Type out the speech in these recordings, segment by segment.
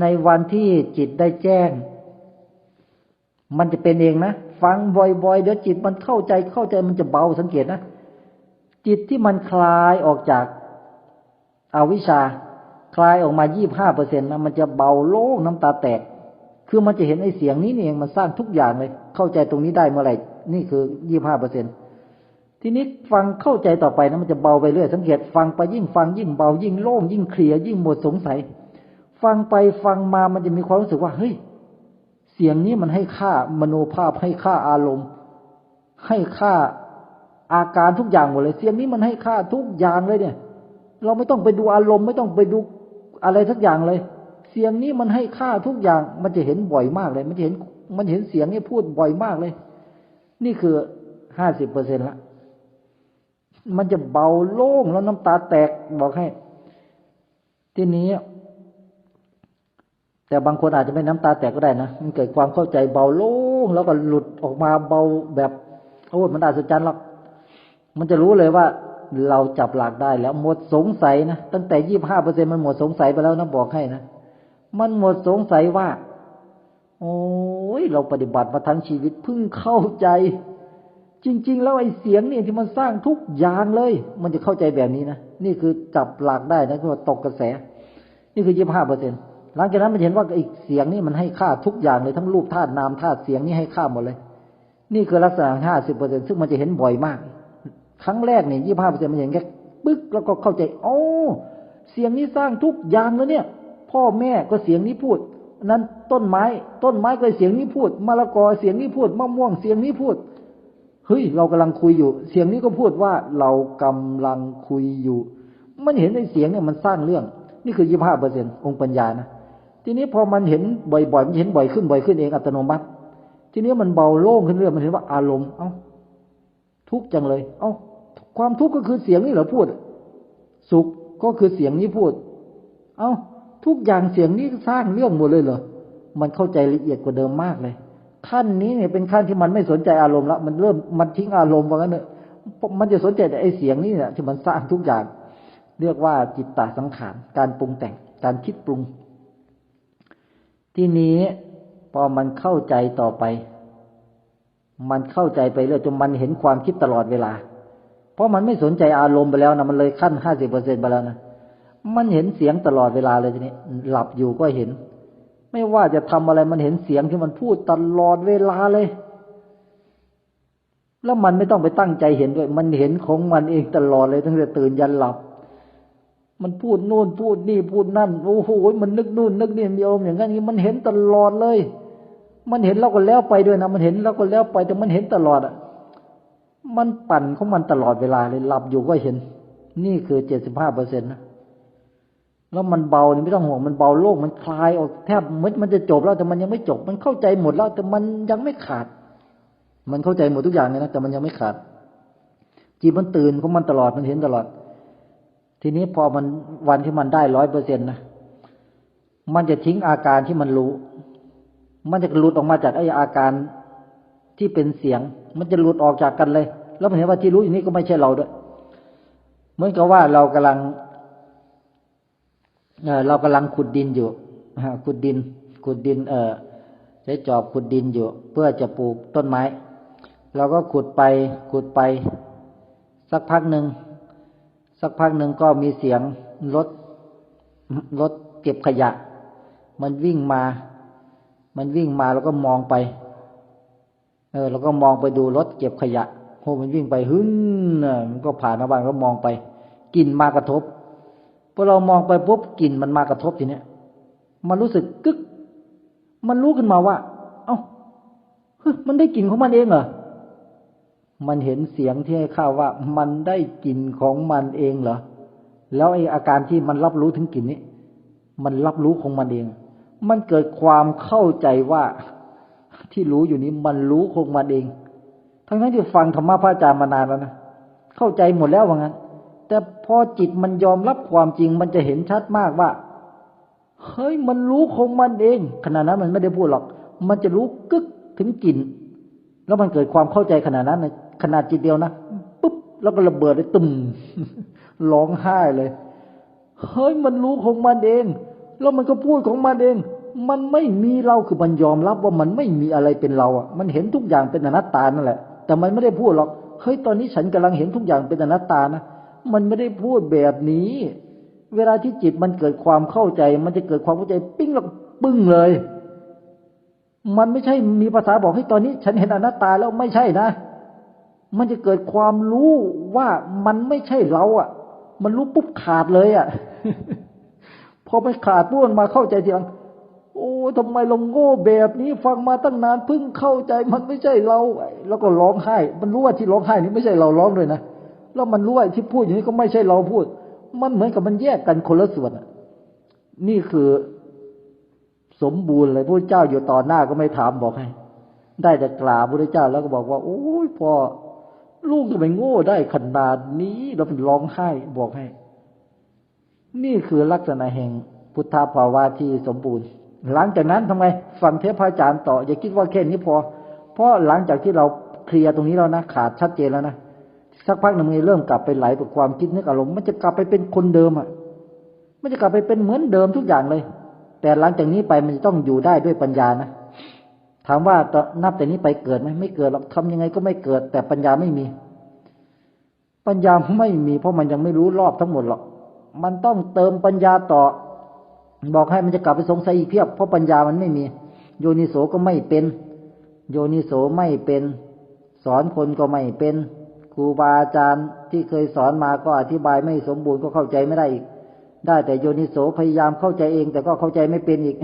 ในวันที่จิตได้แจ้ง มันจะเป็นเองนะ ฟังบ่อยๆ เดี๋ยวจิตมันเข้าใจเข้าใจมันจะเบาสังเกตนะ จิตที่มันคลายออกจากอาวิชชา คลายออกมายี่บห้าเปอร์เซ็นต์นะมันจะเบาโล่งน้ำตาแตก คือมันจะเห็นไอ้เสียงนี้นี่เองมันสร้างทุกอย่างเลย เข้าใจตรงนี้ได้เมื่อไหร่นี่คือยี่ห้าเปอร์เซ็นทีนี้ฟังเข้าใจต่อไปนะมันจะเบาไปเรื่อยสังเกตฟังไปยิ่งฟังยิ่งเบายิ่งโล่งยิ่งเคลียร์ยิ่งหมดสงสัย ฟังไปฟังมามันจะมีความรู้สึกว่าเฮ้ยเสียงนี้มันให้ค่ามโนภาพให้ค่าอารมณ์ ให้ค่าอาการทุกอย่างหมดเลย เสียงนี้มันให้ค่าทุกอย่างเลยเนี่ย เราไม่ต้องไปดูอารมณ์ ไม่ต้องไปดูอะไรทุกอย่างเลย เสียงนี้มันให้ค่าทุกอย่าง มันจะเห็นบ่อยมากเลย มันจะเห็น มันเห็นเสียงนี้พูดบ่อยมากเลย นี่คือห้าสิบเปอร์เซ็นละมันจะเบาโล่งแล้วน้ำตาแตกบอกให้ ทีนี้ แต่บางคนอาจจะไม่น้ำตาแตกก็ได้นะ มันเกิดความเข้าใจเบาโล่งแล้วก็หลุดออกมาเบาแบบโอ้มันอาศจรรย์หรอกมันจะรู้เลยว่าเราจับหลักได้แล้วหมดสงสัยนะตั้งแต่ยี่บห้าเปอร์เซ็นมันหมดสงสัยไปแล้วนะบอกให้นะมันหมดสงสัยว่า โอ้ยเราปฏิบัติมาทั้งชีวิตเพิ่งเข้าใจ จริง ๆ แล้วไอ้เสียงเนี่ยที่มันสร้างทุกอย่างเลย มันจะเข้าใจแบบนี้นะนี่คือจับหลักได้นะคือตกกระแส นี่คือยี่บห้าเปอร์เซ็นต์ หลังจากนั้นมันเห็นว่าอีกเสียงนี่มันให้ค่าทุกอย่างเลยทั้งรูปธาตุนามธาตุเสียงนี่ให้ค่าหมดเลย นี่คือลักษณะห้าสิบเปอร์เซ็นซึ่งมันจะเห็นบ่อยมาก ครั้งแรกเนี่ยยี่ห้าเปอร์เซ็นต์มันอย่างแค่ปึ๊กแล้วก็เข้าใจโอ้เสียงนี้สร้างทุกอย่างแล้วเนี่ย พ่อแม่ก็เสียงนี้พูด นั้นต้นไม้ ต้นไม้ก็เสียงนี้พูดมะละกอเสียงนี้พูดมะม่วงเสียงนี้พูดเฮ้ยเรากำลังคุยอยู่ เสียงนี้ก็พูดว่าเรากำลังคุยอยู่ มันเห็นในเสียงเนี่ยมันสร้างเรื่อง นี่คือยี่ห้าเปอร์เซ็นองค์ปัญญานะ ทีนี้พอมันเห็นบ่อยๆมันเห็นบ่อยขึ้นบ่อยขึ้นเองอัตโนมัติ ทีนี้มันเบาโล่งขึ้นเรื่อยมันเห็นว่าอารมณ์ เอ้า ทุกจังเลย เอ้า ความทุกข์ก็คือเสียงนี่เหรอพูด สุขก็คือเสียงนี้พูด เอ้า ทุกอย่างเสียงนี้สร้างเรื่องหมดเลยเหรอมันเข้าใจละเอียดกว่าเดิมมากเลยขั้นนี้เนี่ยเป็นขั้นที่มันไม่สนใจอารมณ์ละมันเริ่มมันทิ้งอารมณ์ว่างั้นเนอะมันจะสนใจแต่ไอเสียงนี่เนี่ยที่มันสร้างทุกอย่าง เรียกว่าจิตตาสังขารการปรุงแต่งการคิดปรุง ที่นี้พอมันเข้าใจต่อไป มันเข้าใจไปเรื่อยจนมันเห็นความคิดตลอดเวลา เพราะมันไม่สนใจอารมณ์ไปแล้วนะมันเลยขั้นห้าสิบเปอร์เซ็นไปแล้วนะมันเห็นเสียงตลอดเวลาเลยทีนี้หลับอยู่ก็เห็น ไม่ว่าจะทำอะไรมันเห็นเสียงที่มันพูดตลอดเวลาเลย แล้วมันไม่ต้องไปตั้งใจเห็นด้วย มันเห็นของมันเองตลอดเลยตั้งแต่ตื่นยันหลับ มันพูดนู่นพูดนี่พูดนั่นโอ้โหมันนึกนู่นนึกนี่โยมอย่างนี้มันเห็นตลอดเลย มันเห็นแล้วก็แล้วไปด้วยนะมันเห็นแล้วก็แล้วไปแต่มันเห็นตลอดอะ มันปั่นของมันตลอดเวลาเลยหลับอยู่ก็เห็น นี่คือเจ็ดสิบห้าเปอร์เซ็นต์นะแล้วมันเบานี่ไม่ต้องห่วงมันเบาโลกมันคลายออกแทบมันมันจะจบแล้วแต่มันยังไม่จบ มันเข้าใจหมดแล้ว แต่มันยังไม่ขาด มันเข้าใจหมดทุกอย่างเลยนะแต่มันยังไม่ขาดจิตมันตื่นของมันตลอดมันเห็นตลอด ทีนี้พอมันวันที่มันได้ร้อยเปอร์เซ็นต์นะมันจะทิ้งอาการที่มันรู้ มันจะหลุดออกมาจากไอ้อาการที่เป็นเสียง มันจะหลุดออกจากกันเลย แล้วเห็นว่าที่รู้อยู่นี้ก็ไม่ใช่เราด้วย เหมือนกับว่าเรากำลังเรากำลังขุดดินอยู่ขุดดิน ขุดดิน เออใช้จอบขุดดินอยู่ เพื่อจะปลูกต้นไม้ เราก็ขุดไป ขุดไป สักพักหนึ่ง สักพักหนึ่งก็มีเสียงรถรถเก็บขยะ มันวิ่งมา มันวิ่งมาแล้วก็มองไป เออเราก็มองไปดูรถเก็บขยะโหมันวิ่งไปหึ้นมันก็ผ่านมาบ้างแล้วมองไปกลิ่นมากระทบพอเรามองไปปุ๊บกลิ่นมันมากระทบทีเนี้ยมันรู้สึกกึก มันรู้ขึ้นมาว่า เอ้าเฮ้ยมันได้กลิ่นของมันเองเหรอ มันเห็นเสียงที่ให้ข้าวว่า มันได้กลิ่นของมันเองเหรอ แล้วไออาการที่มันรับรู้ถึงกลิ่นนี้ มันรับรู้ของมันเอง มันเกิดความเข้าใจว่าที่รู้อยู่นี้มันรู้คงมันเอง ทั้งนั้นที่ฟังธรรมะพระอาจารย์มานานแล้วนะ เข้าใจหมดแล้วว่างั้น แต่พอจิตมันยอมรับความจริง มันจะเห็นชัดมากว่า เฮ้ย มันรู้คงมันเอง ขณะนั้นมันไม่ได้พูดหรอก มันจะรู้กึกถึงกลิ่น แล้วมันเกิดความเข้าใจขนาดนั้นในขนาดจิตเดียวนะปุ๊บแล้วก็ระเบิดเลยตุ่มร้องไห้เลยเฮ้ยมันรู้ของมันเอง แล้วมันก็พูดของมันเอง มันไม่มีเราคือมันยอมรับว่ามันไม่มีอะไรเป็นเราอะ มันเห็นทุกอย่างเป็นอนัตตานั่นแหละ แต่มันไม่ได้พูดหรอกเฮ้ยตอนนี้ฉันกำลังเห็นทุกอย่างเป็นอนัตตานะมันไม่ได้พูดแบบนี้ เวลาที่จิตมันเกิดความเข้าใจ มันจะเกิดความเข้าใจ ปิ้งแล้วปึ้งเลย มันไม่ใช่มีภาษาบอกให้ตอนนี้ ฉันเห็นอนัตตาแล้วไม่ใช่นะ มันจะเกิดความรู้ว่ามันไม่ใช่เราอะ มันรู้ปุ๊บขาดเลยอะ พอมันขาดปุ๊บมันมาเข้าใจทีหลังโอ้ทำไมเราโง่แบบนี้ฟังมาตั้งนานเพิ่งเข้าใจมันไม่ใช่เรา แล้วก็ร้องไห้ มันรู้ว่าที่ร้องไห้นี่ไม่ใช่เราร้องด้วยนะแล้วมันรู้ว่าที่พูดอย่างนี้ก็ไม่ใช่เราพูด มันเหมือนกับมันแยกกันคนละส่วนอะนี่คือ สมบูรณ์เลยพระเจ้าอยู่ต่อหน้าก็ไม่ถามบอกให้ ได้แต่กราบพระเจ้าแล้วก็บอกว่า โอ้ยพ่อลูกทำไมโง่ได้ขนาดนี้เราเป็นร้องไห้บอกให้ นี่คือลักษณะแห่งพุทธภาวะที่สมบูรณ์ หลังจากนั้นทำไมฟังเทพอาจารย์ต่อ อย่าคิดว่าแค่นี้พอ เพราะหลังจากที่เราเคลียร์ตรงนี้แล้วนะขาดชัดเจนแล้วนะสักพักหนึ่งมันเริ่มกลับไปไหลกับความคิดนึกอารมณ์มันจะกลับไปเป็นคนเดิมอะ มันจะกลับไปเป็นเหมือนเดิมทุกอย่างเลย แต่หลังจากนี้ไปมันจะต้องอยู่ได้ด้วยปัญญานะถามว่านนับแต่นี้ไปเกิดไหมไม่เกิดหรอกทำยังไงก็ไม่เกิด แต่ปัญญาไม่มี ปัญญาไม่มีเพราะมันยังไม่รู้รอบทั้งหมดหรอกมันต้องเติมปัญญาต่อ บอกให้มันจะกลับไปสงสัยอีกเพียบ เพราะปัญญามันไม่มี โยนิโสก็ไม่เป็น โยนิโสไม่เป็น สอนคนก็ไม่เป็นครูบาอาจารย์ที่เคยสอนมาก็อธิบายไม่สมบูรณ์ก็เข้าใจไม่ได้อีก ได้แต่โยนิโสพยายามเข้าใจเอง แต่ก็เข้าใจไม่เป็นอีก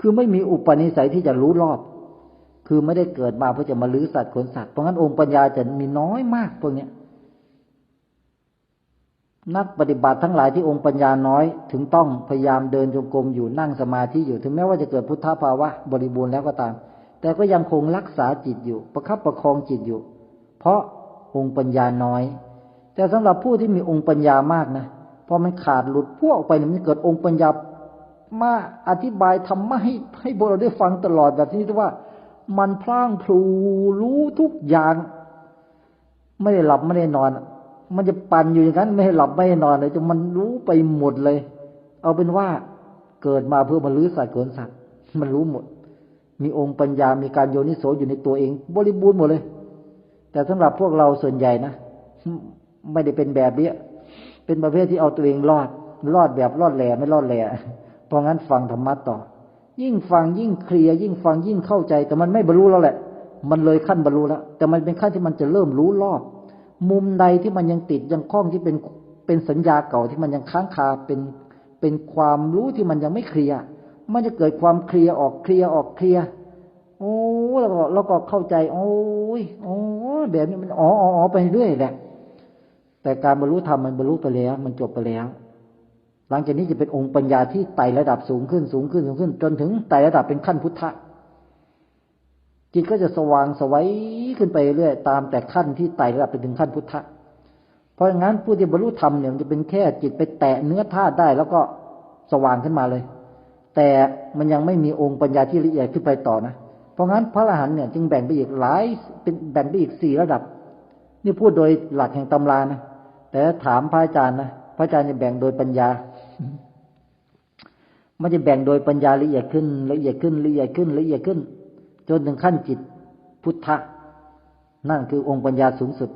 คือไม่มีอุปนิสัยที่จะรู้รอบ คือไม่ได้เกิดมาเพื่อจะมาลื้อสัตว์ขนสัตว์เพราะงั้นองค์ปัญญาจะมีน้อยมากพวกเนี้ยนักปฏิบัติทั้งหลายที่องค์ปัญญาน้อย ถึงต้องพยายามเดินจงกรมอยู่นั่งสมาธิอยู่ถึงแม้ว่าจะเกิดพุทธภาวะบริบูรณ์แล้วก็ตาม แต่ก็ยังคงรักษาจิตอยู่ ประคับประคองจิตอยู่ เพราะองค์ปัญญาน้อย แต่สำหรับผู้ที่มีองค์ปัญญามากนะ พอมันขาดหลุดพวกออกไปมันเกิดองค์ปัญญามาอธิบายทำมาให้ให้พวกเราได้ฟังตลอดแบบนี้ที่ว่า มันพล่างพลูรู้ทุกอย่าง ไม่ได้หลับไม่ได้นอน มันจะปั่นอยู่อย่างนั้น ไม่ให้หลับไม่ให้นอนเลยจนมันรู้ไปหมดเลย เอาเป็นว่าเกิดมาเพื่อมาลื้อสัตว์ขนสัตว์ มันรู้หมด มีองค์ปัญญามีการโยนิโสอยู่ในตัวเอง บริบูรณ์หมดเลย แต่สำหรับพวกเราส่วนใหญ่นะไม่ได้เป็นแบบเนี้ เป็นประเภทที่เอาตัวเองรอด รอดแบบรอดแหล่ไม่รอดแหล่เพราะงั้นฟังธรรมะต่อ ยิ่งฟังยิ่งเคลียร์ยิ่งฟังยิ่งเข้าใจ แต่มันไม่บรรลุแล้วแหละ มันเลยขั้นบรรลุแล้ว แต่มันเป็นขั้นที่มันจะเริ่มรู้รอบ มุมใดที่มันยังติดยังคล้องที่เป็นเป็นสัญญาเก่าที่มันยังค้างคาเป็นเป็นความรู้ที่มันยังไม่เคลียร์มันจะเกิดความเคลียร์ออกเคลียร์ออกเคลียร์โอ้แล้วก็เราก็เข้าใจ โอ้ยโอ้แบบนี้มันอ๋ออ๋อไปเรื่อยแหละ แต่การบรรลุธรรมมันบรรลุไปแล้ว มันจบไปแล้ว หลังจากนี้จะเป็นองค์ปัญญาที่ไต่ระดับสูงขึ้นสูงขึ้นสูงขึ้น จนถึงไต่ระดับเป็นขั้นพุทธะจิตก็จะสว่างสวัยขึ้นไปเรื่อยตามแต่ขั้นที่ไต่ระดับไปถึงขั้นพุทธะเพราะงั้นผู้ที่บรรลุธรรมเนี่ยมันจะเป็นแค่จิตไปแตะเนื้อธาตุได้ แล้วก็สว่างขึ้นมาเลย แต่มันยังไม่มีองค์ปัญญาที่ละเอียดขึ้นไปต่อนะเพราะงั้นพระอรหันต์เนี่ยจึงแบ่งไปอีกหลายเป็นแบ่งไปอีกสี่ระดับ นี่พูดโดยหลักแห่งตำรานะ แต่ถามพระอาจารย์นะพระอาจารย์จะแบ่งโดยปัญญามันจะแบ่งโดยปัญญาละเอียดขึ้น ละเอียดขึ้นละเอียดขึ้นละเอียดขึ้น จนถึงขั้นจิตพุทธะนั่นคือองค์ปัญญาสูงสุด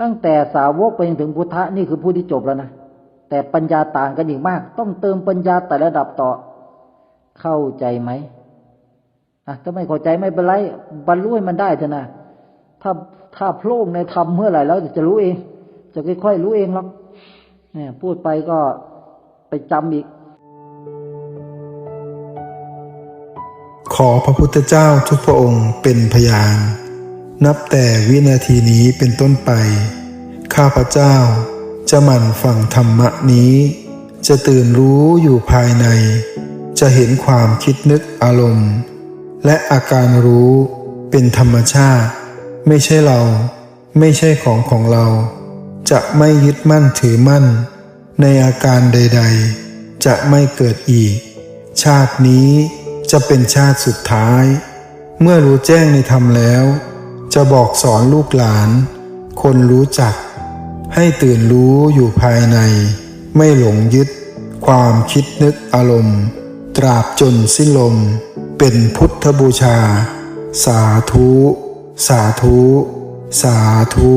ตั้งแต่สาวกไปถึงพุทธะนี่คือผู้ที่จบแล้วนะแต่ปัญญาต่างกันอีกมาก ต้องเติมปัญญาแต่ระดับต่อ เข้าใจไหมอะถ้าไม่เข้าใจไม่เป็นไรบรรลุให้มันได้เถอะนะถ้าถ้าโพล่งในธรรมเมื่อไหร่แล้วจะรู้เอง จะค่อยๆรู้เองหรอกเนี่ยพูดไปก็ไปจำอีก ขอพระพุทธเจ้าทุกพระองค์เป็นพยาน นับแต่วินาทีนี้เป็นต้นไป ข้าพระเจ้าจะหมั่นฟังธรรมะนี้ จะตื่นรู้อยู่ภายใน จะเห็นความคิดนึกอารมณ์ และอาการรู้เป็นธรรมชาติ ไม่ใช่เรา ไม่ใช่ของของเรา จะไม่ยึดมั่นถือมั่น ในอาการใด ๆ จะไม่เกิดอีก ชาตินี้จะเป็นชาติสุดท้าย เมื่อรู้แจ้งในธรรมแล้ว จะบอกสอนลูกหลาน คนรู้จัก ให้ตื่นรู้อยู่ภายใน ไม่หลงยึด ความคิดนึกอารมณ์ ตราบจนสิ้นลม เป็นพุทธบูชา สาธุ สาธุ สาธุ